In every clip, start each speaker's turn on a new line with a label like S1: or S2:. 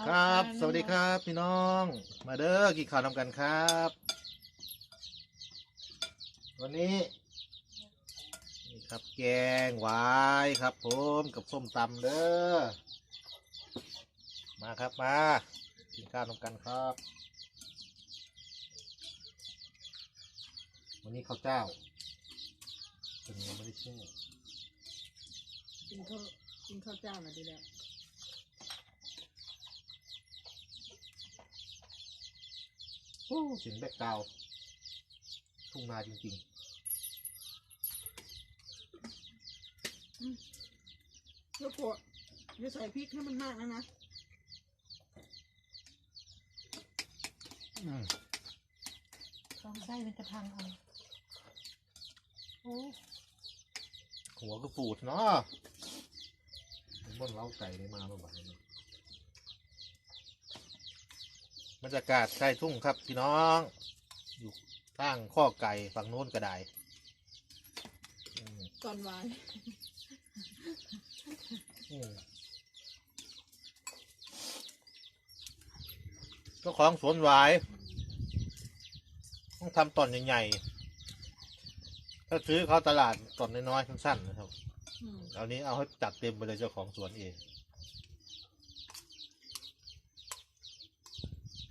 S1: ครับ สวัสดีครับ พี่น้อง มาเด้อกินข้าวนำกันครับ วันนี้นี่ครับแกงหวายครับผมกับส้มตำเด้อ มาครับมากินข้าวนำกันครับ วันนี้ข้าวเจ้าเป็นยังไม่ได้แช่
S2: กินข้าวกินข้าวเจ้าหน่อยดีแล้ว
S1: โอ้ เสียงแบกกราวด์ทุ่งนาจริง
S2: เดี๋ยวโกะอย่าใส่พริกให้มันมากนะนะ
S1: ๆอืม
S3: ลองไส้มันจะพังเอาโอ้
S1: หัวก็ปูดเนาะบนเล้าไก่ได้มาเมื่อวานนี้ บรรยากาศใกล้ทุ่งครับพี่น้อง อยู่ตั้งข้อไก่ฝั่งโน้นก็ได้อืม
S2: ก่อนหวาน
S1: อืมเจ้าของสวนหวาย ต้องทำตอนใหญ่ๆ ถ้าซื้อเขาตลาดตอนน้อยๆสั้นๆนะครับ
S2: อืม
S1: เอานี้เอาให้จัดเต็มไปเลยเจ้าของสวนเอง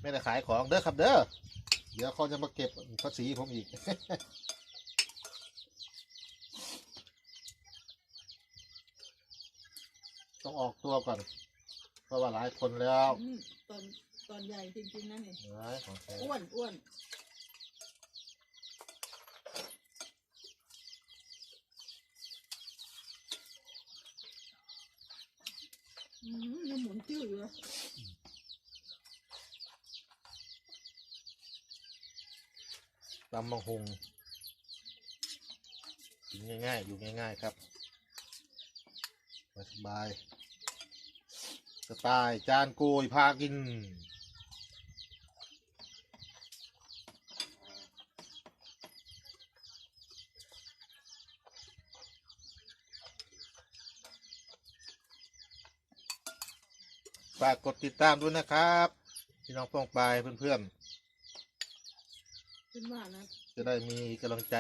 S1: ไม่ได้ขายของเด้อครับเด้อเดี๋ยวเขาจะมาเก็บภาษีผมอีก ต้องออกตัวก่อน เพราะว่าหลายคนแล้ว
S2: อืมตอนตอนใหญ่จริงๆนะนี่
S1: หลายของแท้
S2: อ้วนอ้วนอืมยังหมุนติ้วอยู่เลย
S1: ตำมังหงกินง่ายๆ อยู่ง่ายๆครับสบายสไตล์จานโกยพากินฝากกดติดตามด้วยนะครับ พี่น้องป้องปลายเพื่อนๆ
S2: ขึ้นว่านะ
S1: จะได้มีกำลังใจ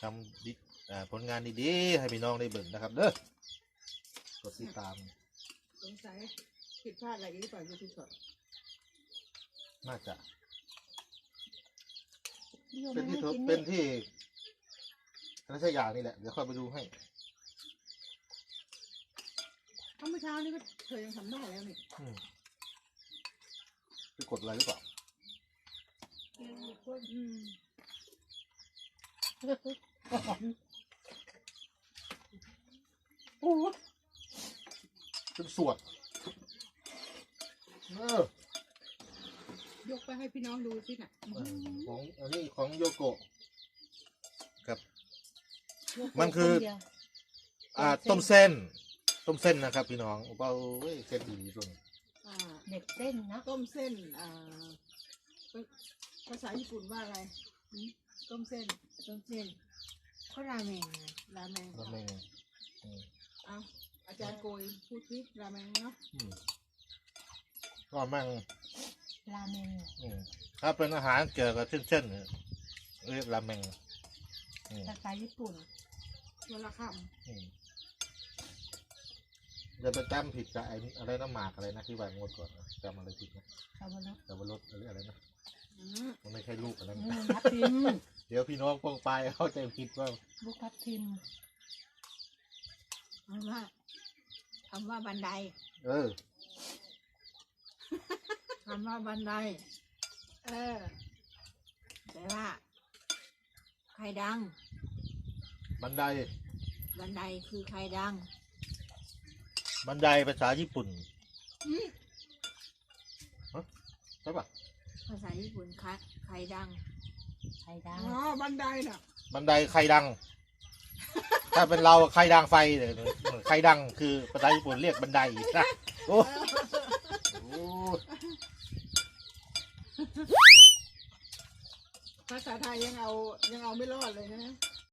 S1: ทำดิอ่าผลงานดีๆให้พี่น้องได้เบิ่งนะครับ เด้อกดติดตาม
S2: สงสัยผิดพลาดอะไรอีกหรือเปล่ายูทูบสด
S1: น่าจะ
S3: พี่โยม
S1: เป็น
S3: ไม่
S1: ที่
S3: ให้
S1: ทด
S3: กิน
S1: เป็น
S3: นี่
S1: ที่นักศึกษานี่แหละ เดี๋ยวค่อยไปดูให้
S2: เอ้าเมื่อเช้านี้ก็เธอยังทำได้แล้วนี่
S1: อืมไปกดอะไรหรือเปล่า
S2: อืม
S3: โอ้
S1: เป็นสวดเออย
S2: กไปให้พี่น้องดูสิน่ะ
S1: เออของอันนี้ของโยโกะครับ
S3: ยก
S1: มันคือ
S3: เดียว
S1: อ่าต้มเส้น ต้มเส้นนะครับ พี่น้องเบาเว้ยเส้นดีตรง
S2: อ่า
S3: เด็กเส้นนะ
S2: ต้มเส้นอ่า ภาษาญี่ปุ่นว่าอะไรหืมต้มเส้น
S3: ต้มเส้นก็ราเมงไง
S2: ราเมง
S1: ราเมงอืม
S2: เอาอาจารย์โกยพูดทิราเมงเนาะ
S1: อืมก็มั่ง
S3: ราเมง
S1: อืมถ้าเป็นอาหารเกี่ยวกับเส้นๆเนี่ยเรียกราเมงอืม
S3: ภาษาญี่ปุ่น
S2: วันละค
S1: อืมจะไปจำผิดกับไอ้อะไรน้ำหมากอะไรนะที่วางงวดก่อนนะจำอะไรผิดนะ
S3: ชาวบ้าน
S1: จำว่ารถอะไรอะไรนะำ
S2: อื ม
S1: มันไม่ใช่ลูกอันนั้น
S3: อืม
S1: นะ
S3: ทับทิม
S1: เดี๋ยวพี่น้องปองไปายเข้าใจผิดว่า
S3: ลูกทับทิม
S2: คำว่าคำว่าบันได
S1: เออ
S2: คำว่าบันได เออแต่ว่า ใครดัง
S1: บันได
S2: บันไดคือใครดัง
S1: บันไดภาษาญี่ปุ่น
S2: อืม
S1: ใช่ปะ
S2: ภาษาญี่ปุ่นใครใครดัง
S3: ไข่ดาว
S2: อ๋อบันไดน่ะ
S1: บันไดใครดัง ถ้าเป็นเราใครดังไฟเลยใครดังคือภาษาญี่ปุ่นเรียกบันไดนะโอ้โห
S2: ภาษาไทยยังเอายังเอาไม่รอดเลยนะ